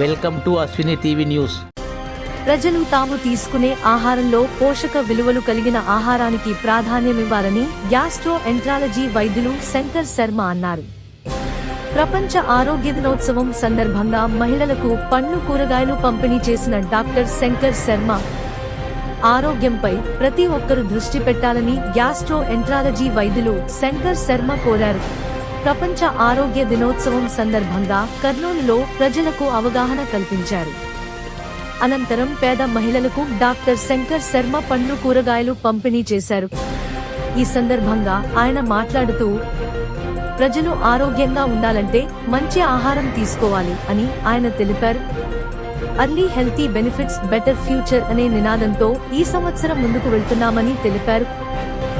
Welcome to Ashwini TV news ప్రజలు తాము తీసుకునే ఆహారంలో పోషక విలువలు కలిగిన ఆహారానికి ప్రాధాన్యమివ్వాలని గ్యాస్ట్రో ఎంట్రాలజీ వైద్యులు శంకర్ శర్మ అన్నారు. ప్రపంచ ఆరోగ్య దినోత్సవం సందర్భంగా మహిళలకు పండ్లు కూరగాయలు పంపిణీ చేసిన డాక్టర్ శంకర్ శర్మ. ఆరోగ్యంపై ప్రతి ఒక్కరూ దృష్టి పెట్టాలని గ్యాస్ట్రో ఎంట్రాలజీ వైద్యులు శంకర్ శర్మ కోరారు. ప్రపంచ ఆరోగ్య దినోత్సవం సందర్భంగా కర్నూలులో ప్రజలకు అవగాహన కల్పించారు. అనంతరం పేద మహిళలకు డాక్టర్ శంకర్ శర్మ పండ్లు కూరగాయలు పంపిణీ చేశారు. ఈ సందర్భంగా ఆయన మాట్లాడుతూ ప్రజలు ఆరోగ్యంగా ఉండాలంటే మంచి ఆహారం తీసుకోవాలి అని ఆయన తెలిపారు. Early healthy benefits better future అనే నినాదంతో ఈ సంవత్సరం ముందుకు వెళ్తున్నామని తెలిపారు.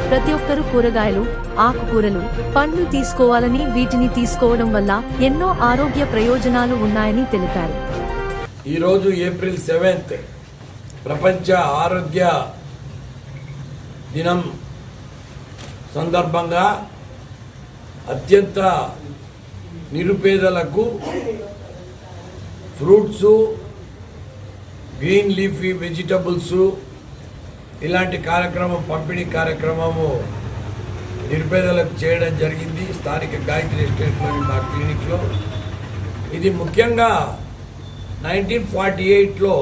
ప్రతి ఒక్కరూ కూరగాయలు ఆకుకూరలు పండ్లు తీసుకోవాలని వీటిని తీసుకోవడం వల్ల ఎన్నో ఆరోగ్య ప్రయోజనాలు ఉన్నాయని తెలిపారు. ఈరోజు ఏప్రిల్ సెవెంత్ ప్రపంచ ఆరోగ్య దినం సందర్భంగా అత్యంత నిరుపేదలకు ఫ్రూట్స్ గ్రీన్ లీఫీ వెజిటబుల్సు ఇలాంటి కార్యక్రమం పంపిణీ కార్యక్రమము నిరుపేదలకు చేయడం జరిగింది స్థానిక గాయత్రి ఎస్టేట్లోని మా క్లినిక్లో. ఇది ముఖ్యంగా నైన్టీన్ ఫార్టీ ఎయిట్లో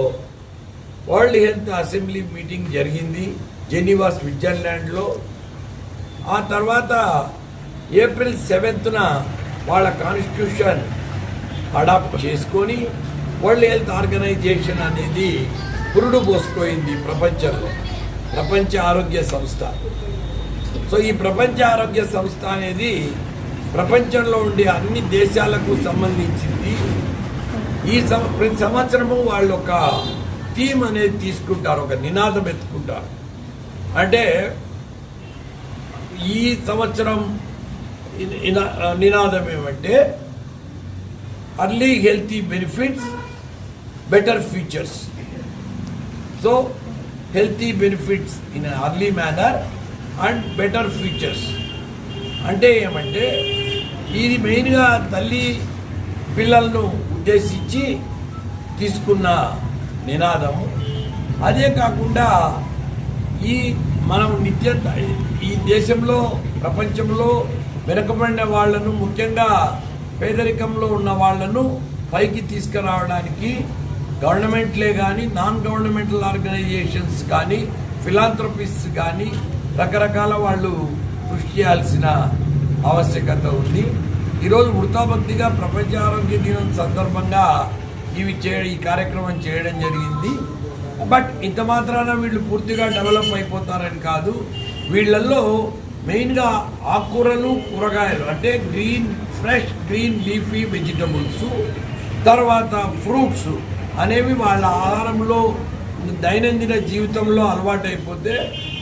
వరల్డ్ హెల్త్ అసెంబ్లీ మీటింగ్ జరిగింది జెనీవా స్విట్జర్లాండ్లో ఆ తర్వాత ఏప్రిల్ సెవెంత్న వాళ్ళ కాన్స్టిట్యూషన్ అడాప్ట్ చేసుకొని వరల్డ్ హెల్త్ ఆర్గనైజేషన్ అనేది పురుడు పోసుకోయింది ప్రపంచంలో. ప్రపంచ ఆరోగ్య సంస్థ. సో ఈ ప్రపంచ ఆరోగ్య సంస్థ అనేది ప్రపంచంలో ఉండే అన్ని దేశాలకు సంబంధించింది. ఈ సం ప్రతి సంవత్సరము వాళ్ళు ఒక థీమ్ అనేది తీసుకుంటారు ఒక నినాదం ఎత్తుకుంటారు. అంటే ఈ సంవత్సరం నినాదం ఏమంటే early healthy benefits better futures so healthy benefits in early manner and better futures అంటే ఏమంటే ఇది మెయిన్గా తల్లి పిల్లలను ఉద్దేశించి తీసుకున్న నినాదము. అదే కాకుండా ఈ మనం నిత్య ఈ దేశంలో ప్రపంచంలో వెనుకబడిన వాళ్ళను ముఖ్యంగా పేదరికంలో ఉన్న వాళ్ళను పైకి తీసుకురావడానికి గవర్నమెంట్లే కానీ నాన్ గవర్నమెంటల్ ఆర్గనైజేషన్స్ కానీ ఫిలాంథ్రపిస్ట్ కానీ రకరకాల వాళ్ళు కృషి చేయాల్సిన ఆవశ్యకత ఉంది. ఈరోజు వృతాభక్తిగా ప్రపంచ ఆరోగ్య దినం సందర్భంగా ఇవి చే ఈ కార్యక్రమం చేయడం జరిగింది. బట్ ఇంత మాత్రాన వీళ్ళు పూర్తిగా డెవలప్ అయిపోతారని కాదు. వీళ్ళల్లో మెయిన్గా ఆకుకూరలు కూరగాయలు అంటే green fresh green leafy vegetables తర్వాత ఫ్రూట్స్ అనేవి వాళ్ళ ఆహారంలో దైనందిన జీవితంలో అలవాటైపోతే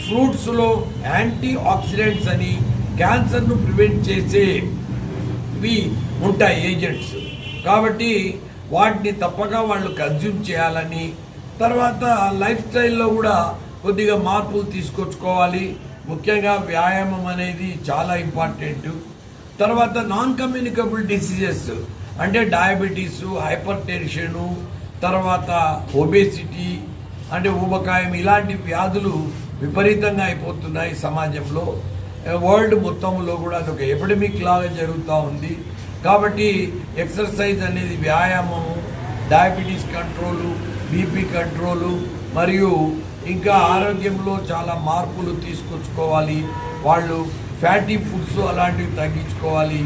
ఫ్రూట్స్లో యాంటీ ఆక్సిడెంట్స్ అని క్యాన్సర్ను ప్రివెంట్ చేసేవి ఉంటాయి ఏజెంట్స్. కాబట్టి వాటిని తప్పక వాళ్ళు కన్జ్యూమ్ చేయాలని తర్వాత లైఫ్ స్టైల్లో కూడా కొద్దిగా మార్పులు తీసుకొచ్చుకోవాలి. ముఖ్యంగా వ్యాయామం అనేది చాలా ఇంపార్టెంట్. తర్వాత నాన్ కమ్యూనికబుల్ డిసీజెస్ అంటే డయాబెటీస్ హైపర్ టెన్షను తర్వాత ఒబేసిటీ అంటే ఊబకాయం ఇలాంటి వ్యాధులు విపరీతంగా అయిపోతున్నాయి సమాజంలో. వరల్డ్ మొత్తంలో కూడా అదొక ఎపిడమిక్ లాగా జరుగుతూ ఉంది. కాబట్టి ఎక్సర్సైజ్ అనేది వ్యాయామము డయాబెటీస్ కంట్రోలు బీపీ కంట్రోలు మరియు ఇంకా ఆరోగ్యంలో చాలా మార్పులు తీసుకొచ్చుకోవాలి. వాళ్ళు ఫ్యాటీ ఫుడ్స్ అలాంటివి తగ్గించుకోవాలి.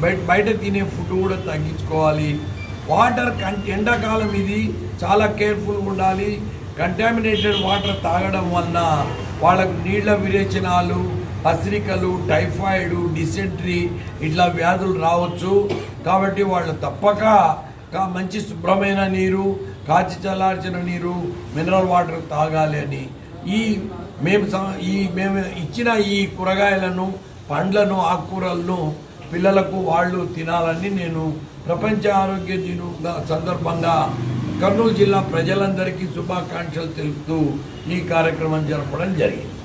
బయట బయట తినే ఫుడ్ కూడా తగ్గించుకోవాలి. వాటర్ ఎండాకాలం ఇది. చాలా కేర్ఫుల్గా ఉండాలి. కంటామినేటెడ్ వాటర్ తాగడం వలన వాళ్ళకు నీళ్ళ విరేచనాలు పసిరికలు టైఫాయిడ్ డిసెంట్రీ ఇట్లా వ్యాధులు రావచ్చు. కాబట్టి వాళ్ళు తప్పక మంచి శుభ్రమైన నీరు కాచి చల్లార్చిన నీరు మినరల్ వాటర్ తాగాలి అని. ఈ మేము ఈ మేము ఇచ్చిన ఈ కూరగాయలను పండ్లను ఆకుకూరలను పిల్లలకు వాళ్ళు తినాలని నేను ప్రపంచ ఆరోగ్య దినం సందర్భంగా కర్నూలు జిల్లా ప్రజలందరికీ శుభాకాంక్షలు తెలుపుతూ ఈ కార్యక్రమం జరపడం జరిగింది.